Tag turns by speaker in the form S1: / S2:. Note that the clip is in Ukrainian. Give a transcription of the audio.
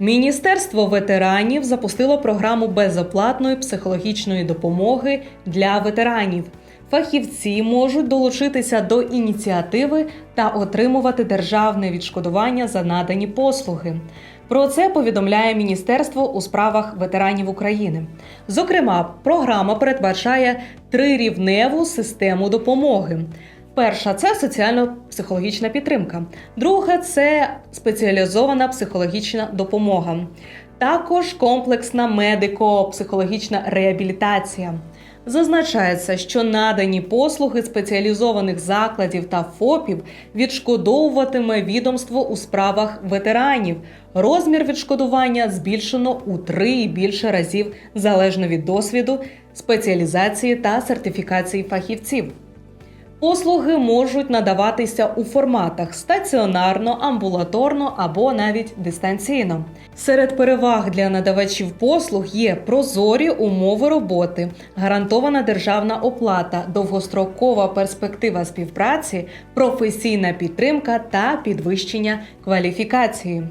S1: Міністерство ветеранів запустило програму безоплатної психологічної допомоги для ветеранів. Фахівці можуть долучитися до ініціативи та отримувати державне відшкодування за надані послуги. Про це повідомляє Міністерство у справах ветеранів України. Зокрема, програма передбачає трирівневу систему допомоги. Перша це соціально-психологічна підтримка. Друга це спеціалізована психологічна допомога. Також комплексна медико-психологічна реабілітація. Зазначається, що надані послуги спеціалізованих закладів та ФОПів відшкодовуватиме відомство у справах ветеранів. Розмір відшкодування збільшено у три і більше разів залежно від досвіду, спеціалізації та сертифікації фахівців. Послуги можуть надаватися у форматах стаціонарно, амбулаторно або навіть дистанційно. Серед переваг для надавачів послуг є прозорі умови роботи, гарантована державна оплата, довгострокова перспектива співпраці, професійна підтримка та підвищення кваліфікації.